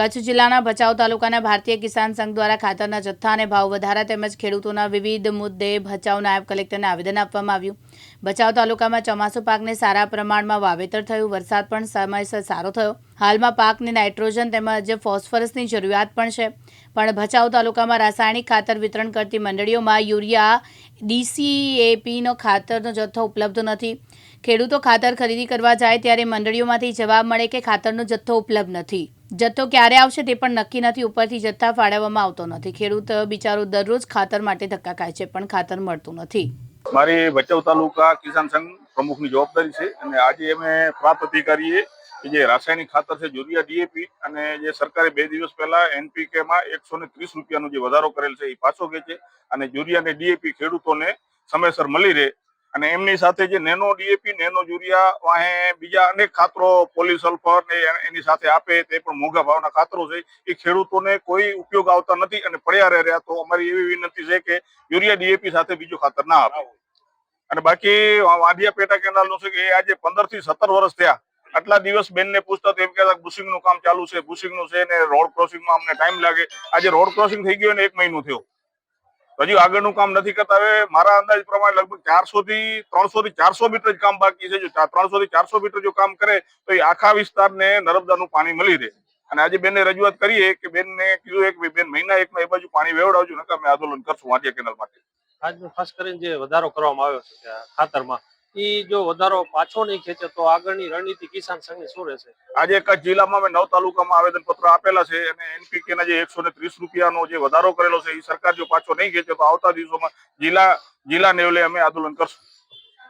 કચ્છ જિલ્લાના ભચાઉ તાલુકાના ભારતીય કિસાન સંઘ દ્વારા ખાતરના જથ્થા અને ભાવ વધારા તેમજ ખેડૂતોના વિવિધ મુદ્દે ભચાઉ નાયબ કલેક્ટરને આવેદન આપવામાં આવ્યું. ભચાઉ તાલુકામાં ચોમાસુ પાકને સારા પ્રમાણમાં વાવેતર થયું, વરસાદ પણ સમયસર સારો થયો. હાલમાં પાકને નાઇટ્રોજન તેમજ ફોસ્ફરસની જરૂરિયાત પણ છે. પણ ભચાઉ તાલુકામાં રાસાયણિક ખાતર વિતરણ કરતી મંડળીઓમાં યુરિયા, ડીસીએપીનો ખાતરનો જથ્થો ઉપલબ્ધ નથી. ખેડૂતો ખાતર ખરીદી કરવા જાય ત્યારે મંડળીઓમાંથી જવાબ મળે કે ખાતરનો જથ્થો ઉપલબ્ધ નથી. જથ્થો ક્યારે આવશે તે પણ નક્કી નથી. ઉપરથી જથ્થા ફાળવવામાં આવતો નથી. ખેડૂત બિચારો દરરોજ ખાતર માટે ધક્કા ખાય છે, પણ ખાતર મળતું નથી. મારી ભચાઉ તાલુકા કિસાન સંઘ પ્રમુખની જવાબદારી છે અને આજે અમે પ્રાપ્ત અધિકારીએ કે જે રાસાયણિક ખાતર છે યુરિયા ડીએપી અને જે સરકારે બે દિવસ પહેલા એનપીકે માં એકસો ને ત્રીસ રૂપિયાનો જે વધારો કરેલ છે એ પાછો ખેંચે અને યુરિયા અને ડીએપી ખેડૂતોને સમયસર મળી રહે. અને એમની સાથે જે નેનો ડીએપી નેનો યુરિયા વાહે બીજા અનેક ખાતરો પોલીસલ્ફર ને એની સાથે આપે તે પણ મોંઘા ભાવના ખાતરો છે એ ખેડૂતોને કોઈ ઉપયોગ આવતા નથી અને પડ્યા રહ્યા. તો અમારી એવી વિનંતી છે કે યુરિયા ડીએપી સાથે બીજું ખાતર ના આપે. અને બાકી વાંધિયા પેટા કેનાલનું છે કે આજે પંદરથી સત્તર વર્ષ થયા. આટલા દિવસ બેનને પૂછતા તો એમ કહેતા બુશિંગનું કામ ચાલુ છે બુશિંગનું છે ને રોડ ક્રોસિંગમાં અમને ટાઈમ લાગે. આજે રોડ ક્રોસિંગ થઈ ગયું ને એક મહિનો થયો. હજી આગળનું કામ નથી કરતા. હવે મારા અંદાજ પ્રમાણે લગભગ ચારસો થી ત્રણસો થી ચારસો મીટર જ કામ બાકી છે. જો ત્રણસો થી ચારસો મીટર જો કામ કરે, તો એ આખા વિસ્તારને નર્મદાનું પાણી મળી રહે. અને આજે બેનને રજૂઆત કરીએ કે બેનને કીધું એક બેન મહિના એક એ બાજુ પાણી વેવડાવજો, નકર અમે આંદોલન કરશું. વાંટિયા કેનાલ માટે. આજનો ખાસ કરીને જે વધારો કરવામાં આવ્યો છે ખાતરમાં જો વધારો પાછો નહીં ખેંચે તો આગળની રણનીતિ કિસાન સંઘની શું રહેશે? આજે કચ્છ જિલ્લામાં અમે નવ તાલુકામાં આવેદન પત્ર આપેલા છે અને એનપીકે ના જે એકસો ને ત્રીસ રૂપિયાનો જે વધારો કરેલો છે એ સરકાર જો પાછો નહીં ખેંચે તો આવતા દિવસોમાં જિલ્લા જિલ્લા લેવલે અમે આંદોલન કરશું.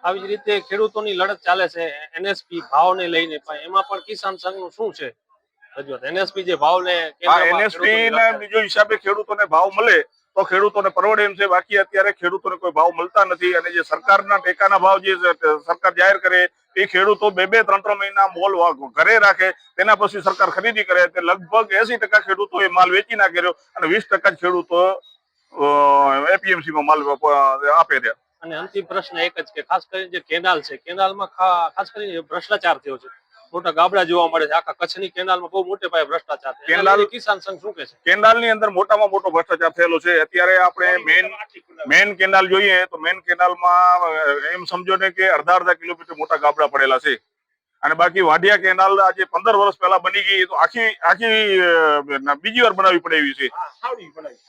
આવી જ રીતે ખેડૂતોની લડત ચાલે છે એનએસપી ભાવને લઈને પણ એમાં પણ કિસાન સંઘનું શું છે? રજૂઆત એનએસપી જે ભાવ લે એનએસપી ના બીજો હિસાબે ખેડૂતોને ભાવ મળે તો ખેડૂતોને પરવડે એમ છે. બાકી અત્યારે ખેડૂતોને કોઈ ભાવ મળતા નથી અને જે સરકારના ટેકાના ભાવ જે સરકાર જાહેર કરે, એ ખેડૂતો બે બે ત્રણ ત્રણ મહિના મોલ ઘરે રાખે, તેના પછી સરકાર ખરીદી કરે. તે લગભગ એસી ટકા ખેડૂતો એ માલ વેચી ના રહ્યો અને વીસ ટકા ખેડૂતો એપીએમસી માં માલ આપે રહ્યા. અને અંતિમ પ્રશ્ન એક જ કે ખાસ કરીને જે કેનાલ છે, કેનાલમાં ખાસ કરીને ભ્રષ્ટાચાર થયો છે. મોટા ગાબડા જોવા મળે છે. આખા કચ્છની કેનાલમાં બહુ મોટે પાયે ભ્રષ્ટાચાર છે. કેનાલ- કિસાન સંઘ શું કહે છે? કેનાલની અંદર મોટામાં મોટો ભ્રષ્ટાચાર થયેલો છે. અત્યારે આપણે મેન મેન કેનાલ જોઈએ તો મેન કેનાલમાં એમ સમજો ને કે અડધા અડધા કિલોમીટર મોટા ગાબડા પડેલા છે. અને બાકી વાઢિયા કેનાલ આજે પંદર વર્ષ પહેલા બની ગઈ. તો આખી આખી બીજી વાર બનાવી પડે એવી છે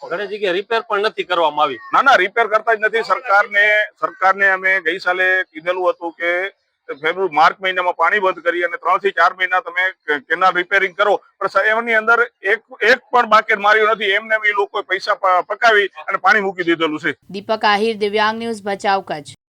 ઘણી જગ્યાએ રિપેર પણ નથી કરવામાં આવી. ના ના રિપેર કરતા જ નથી. સરકારને સરકારને અમે ગઈ સાલે કીધેલું હતું કે ફેબ્રુઆરી માર્ચ મહિનામાં પાણી બંધ કરી અને ત્રણથી ચાર મહિના તમે કેનાલ રિપેરિંગ કરો. પણ એમની અંદર એક એક પણ બાકેટ માર્યું નથી. એમને એ લોકો પૈસા પકાવી અને પાણી મૂકી દીધેલું છે. દીપક આહિર, દિવ્યાંગ ન્યૂઝ, ભચાઉ કચ્છ.